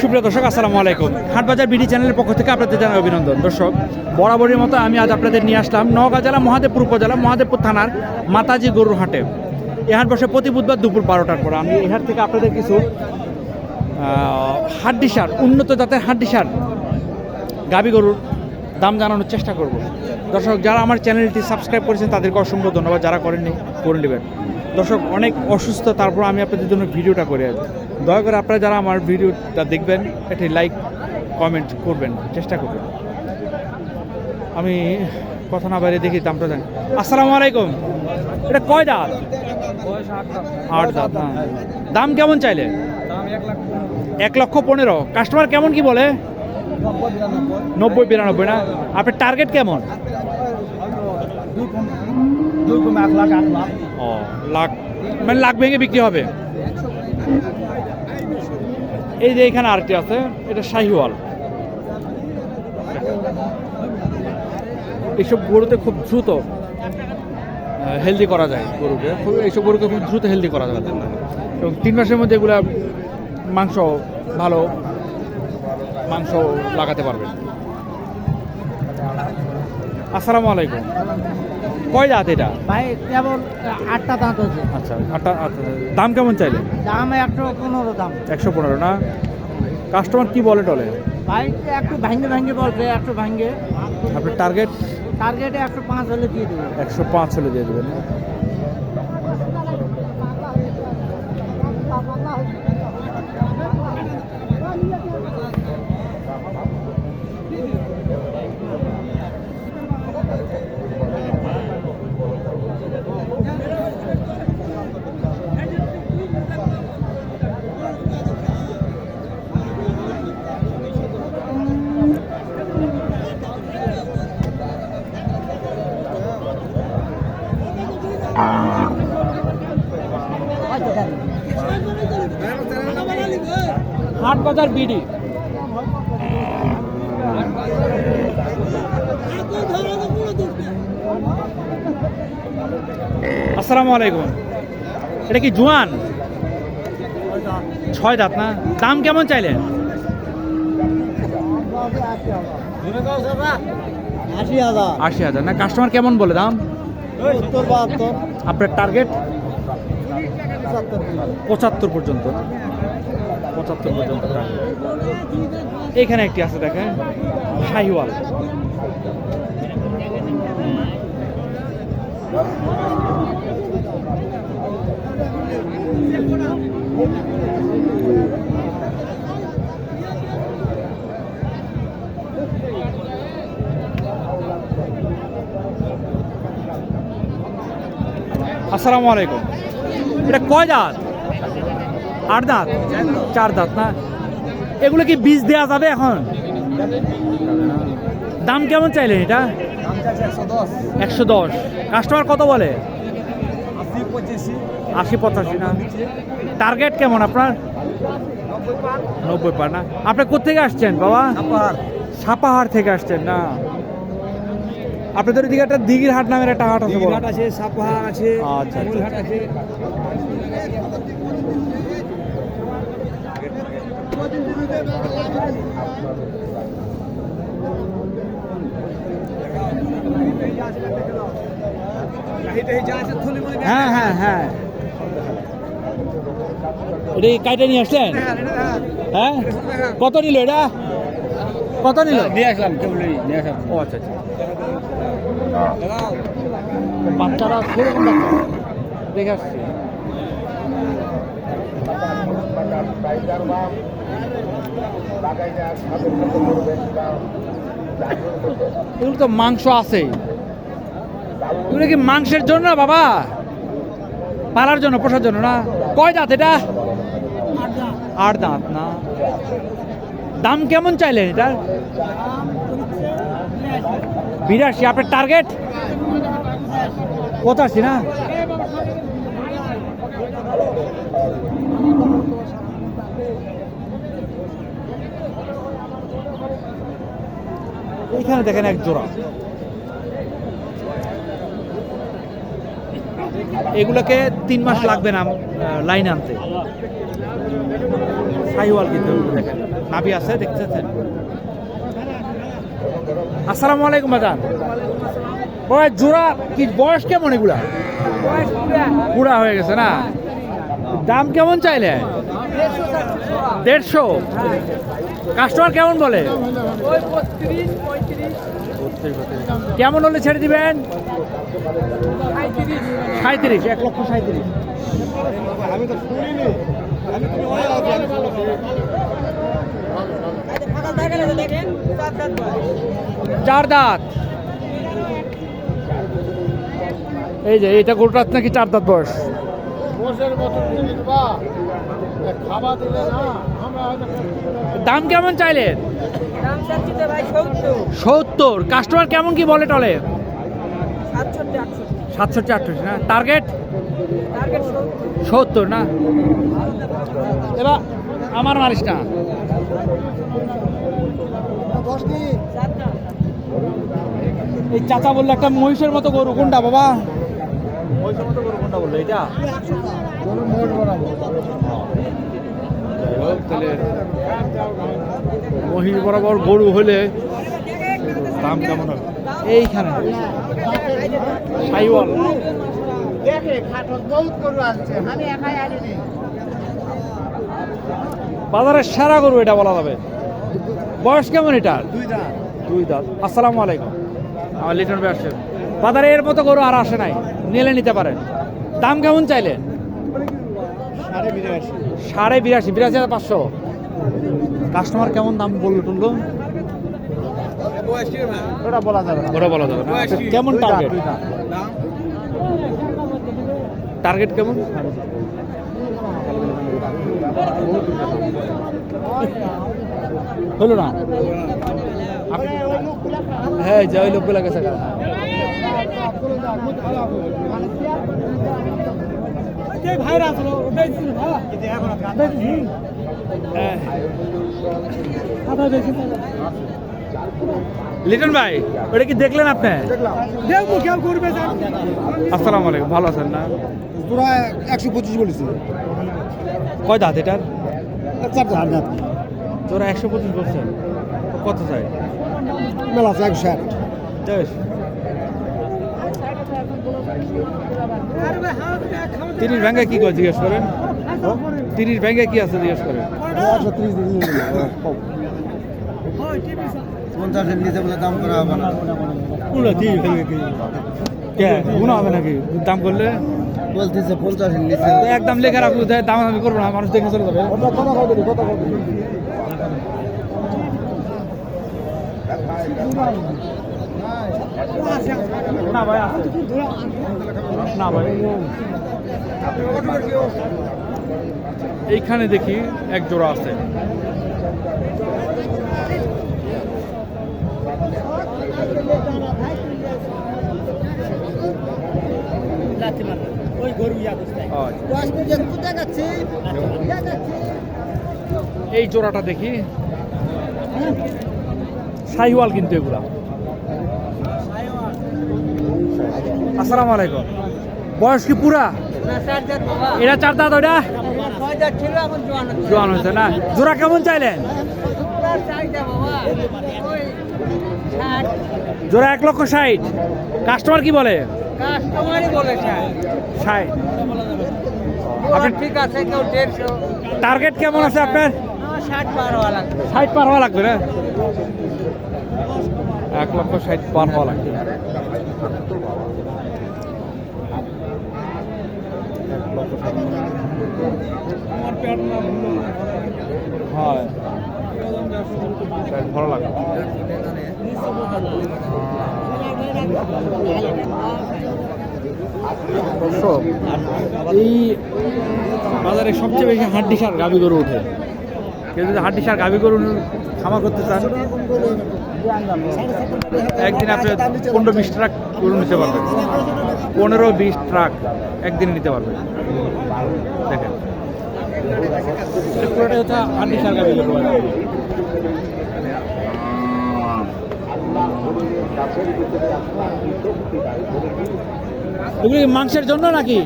সুপ্রিয় দর্শক, আসসালামু আলাইকুম। হাটবাজার বিডি চ্যানেলের পক্ষ থেকে আপনাদের জানাই অভিনন্দন। দর্শক, বরাবরের মতো আমি আজ আপনাদের নিয়ে আসলাম নওগাঁ জেলা, মহাদেবপুর উপজেলা, মহাদেবপুর থানার মাতাজি গরুর হাটে। এ হাট বসে প্রতি বুধবার দুপুর বারোটার পর। আমি এই হাট থেকে আপনাদের কিছু হাড্ডি সার, উন্নত জাতের হাড্ডি সার, গাবি গরুর দাম জানানোর চেষ্টা করব। দর্শক, যারা আমার চ্যানেলটি সাবস্ক্রাইব করেছেন, তাদেরকে অসংখ্য ধন্যবাদ। যারা করেননি, করে নেবেন। দর্শক, অনেক অসুস্থ, তারপর আমি আপনাদের জন্য ভিডিওটা করে আছি দয়া করে আপনারা যারা আমার ভিডিওটা দেখবেন, একটি লাইক কমেন্ট করবেন, চেষ্টা করবেন। আমি কথা না বাইরে দেখি দামটা জানি। আসসালামু আলাইকুম। এটা কয় দাঁত? আট দাঁত না দাম কেমন চাইলে? এক লক্ষ পনেরো। কাস্টমার কেমন কি বলে? নব্বই বিরানব্বই না? আপনার টার্গেট কেমন? ও, লাখ মানে লাখ ভেঙে বিক্রি হবে? এই যে এখানে আরেকটি আছে, এটা শাহিওয়াল। এইসব গরুতে খুব দ্রুত হেলদি করা যায় গরুকে। এইসব গরুকে খুব দ্রুত হেলদি করা যায়। এবং তিন মাসের মধ্যে এগুলা মাংস ভালো মাংস লাগাতে পারবেন আসসালামু আলাইকুম। কয় দাঁত এটা? ভাই কেবল আটটা দাঁত হচ্ছে আচ্ছা আটটা আচ্ছা দাম কেমন চাইলে? দাম একশো পনেরো দাম। একশো পনেরো না? কাস্টমার কি বলে টলে? ভাই একটু ভাঙ্গে ভাঙ্গে বলবে একশো ভাঙ্গে আপনার টার্গেট টার্গেটে একশো পাঁচ হলে দিয়ে দেবেন একশো পাঁচ হলে দিয়ে দেবেন। হাট বাজার বিডি। আসসালামু আলাইকুম। এটা কি জুয়ান? ছয় দাঁত না? দাম কেমন চাইলেন? আশি হাজার। না কাস্টমার কেমন বলে দাম? আপনার টার্গেট পঁচাত্তর পর্যন্ত। পঁচাত্তর পর্যন্ত এখানে একটি আছে দেখেন। শাহিওয়াল। আসসালামু আলাইকুম। এটা কয় দাঁত? আট দাঁত? চার দাঁত না? এগুলো কি বীজ দেওয়া যাবে এখন? দাম কেমন চাইলেন এটা? একশো দশ। কাস্টমার কত বলে? আশি পঁচাশি না? টার্গেট কেমন আপনার? নব্বই পার। না? আপনি কোথেকে আসছেন বাবা? সাপাহার থেকে আসছেন না? আপনাদের ওদিকে একটা দিঘির হাট নামের একটা হাট আছে। ঘাট আছে সাপহার আছে আচ্ছা, আচ্ছা, মূলঘাট আছে। হ্যাঁ হ্যাঁ হ্যাঁ। এটা কাইটা নিয়ে আসলেন? হ্যাঁ? কত নিল এটা? কত নিল? নিয়ে আসলাম কেবলই নিয়ে আসলাম। ও আচ্ছা আচ্ছা। বাচ্চারা সেরকম দেখে আসছি। এগুলো তো মাংস আছে। এগুলো কি মাংসের জন্য বাবা? পালার জন্য পোষার জন্য না? কয় দাঁত এটা? আট দাঁত না? দাম কেমন চাইলেন এটা? বিরাশি আপনার টার্গেট পঁচাশি না? এইখানে দেখেন এক জোড়া। এগুলোকে তিন মাস লাগবে না লাইন আনতে। সাইওয়াল কিন্তু দেখেন। নাভি আছে, দেখতেছেন? আসসালামু আলাইকুম, বাজান। বয়স জোড়া, কি বয়স কেমন এগুলা? পুরা হয়ে গেছে না? দাম কেমন চাইলে? দেড়শো। কাস্টমার কেমন বলে? কেমন হলে ছেড়ে দিবেন? সাঁত্রিশ এক লক্ষ সাঁত্রিশ চার দাঁত। এই যে এটা গরুটার নাকি চার দাঁত বয়স? দাম কেমন চাইলেন সত্তর। কাস্টমার কেমন কি বলে টলে? সাতষট্টি আটষট্টি না? টার্গেট টার্গেট সত্তর না? এবার আমার মারিস না এই চাচা বলল একটা মহিষের মতো গরু কোনটা বাবা? মহিষের মতো গরু কোনটা বলল এটা মহিষ বরাবর গরু হলে দাম কেমন হবে? এইখানে। সাইওয়াল। দেখে খাটক বহুত গরু আসছে আমি একাই আনিনি। বাজারের সেরা গরু এটা বলা যাবে। বয়স কেমন এটা দুই দাঁত। দুই দাঁত। আসসালামু আলাইকুম। আমার লিটন ভাই আসছেন বাজারে এর মতো গরু আর আসে নাই। নিলে নিতে পারেন। দাম কেমন চাইলেন? সাড়ে বিরাশি। সাড়ে বিরাশি বিরাশি হাজার পাঁচশো। কাস্টমার কেমন দাম বলল টুললো ওটা বলা যাবে ওটা বলা যাবে না। বয়স কি? কেমন টার্গেট টার্গেট কেমন? হলো না? হ্যাঁ যে ওই লোকগুলো গেছে গা। হ্যাঁ। লিটন ভাই ওটা কি দেখলেন আপনি? আসসালামু আলাইকুম ভালো আছেন না? তোরা একশো পঁচিশ বলেছি। কয় দাঁত এটার? চার দাঁত। তোরা একশো পঁচিশ বলছেন। কত চাই? মেলা আছে একশো ষাট। তিরিশ ব্যাংকে কি করে জিজ্ঞেস করেন? তিরিশ ব্যাংকে কি আছে জিজ্ঞেস করেন? পঞ্চাশের নিচে বলে দাম করা হবে না। কে গুণ হবে নাকি? দাম করলে? বলতেছে পঞ্চাশের নিচে। একদম লেখা রাখব দাম আমি করব না মানুষ দেখে চলে যাবে। না ভাই না ভাই। এইখানে দেখি এক জোড়া আছে ওই গরু ইয়া করতে আচ্ছা। এই জোড়াটা দেখি। শাহিওয়াল কিন্তু এগুলা। আসসালামু আলাইকুম। বয়স কি পুরা? এটা চার দাঁত ওটা জোয়ান হয়েছে না? জোড়া কেমন চাইলেন? জোড়া এক লক্ষ ষাট। কাস্টমার কি বলে? কাস্টমারই বলেছে ষাট। আপনার ঠিক আছে কেউ দেড়শো। টার্গেট কেমন আছে আপনার? ষাট পার হওয়া লাগবে। ষাট পার হওয়া লাগবে না? এক লক্ষ ষাট পার হওয়া লাগবে। হয়। ভালো লাগে এই বাজারে সবচেয়ে বেশি হাড্ডি সার গাবি গরু ওঠে। কেউ যদি হাড্ডি সার গাবি গরু খামার করতে চান, একদিন আপনি পনেরো বিশ ট্রাক গরু নিতে পারবেন। পনেরো বিশ ট্রাক একদিনে নিতে পারবেন। দেখেন। পুরোটাই হচ্ছে হাড্ডি সার গাবি গরু। এগুলি মাংসের জন্য নাকি?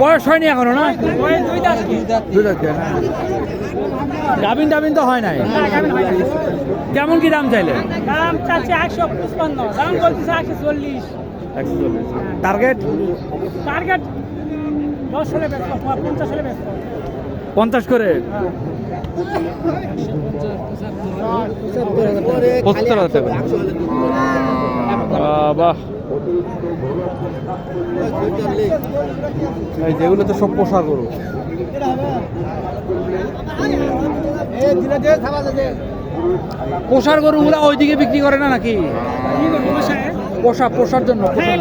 বয়স হয়নি এখনও, না? দাঁত টাবিন তো হয় নাই। কেমন কি দাম চাইলে? দাম চাচ্ছে একশো পঁচপান্ন দাম বলতেছে একশো চল্লিশ। টার্গেট টার্গেট দশ হলে ব্যস্ত পঞ্চাশ হলে ব্যস্ত। পঞ্চাশ করে। পঁচাত্তর হাজার টাকা। বাহ। এই যেগুলো তো সব পোষা গরু। পোষার গরুগুলো ওইদিকে বিক্রি করে না নাকি? পোষা পোষার জন্য। হ্যাঁ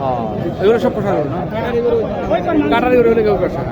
হ্যাঁ, এগুলো সব পোষা না? কাটারি করে পোষা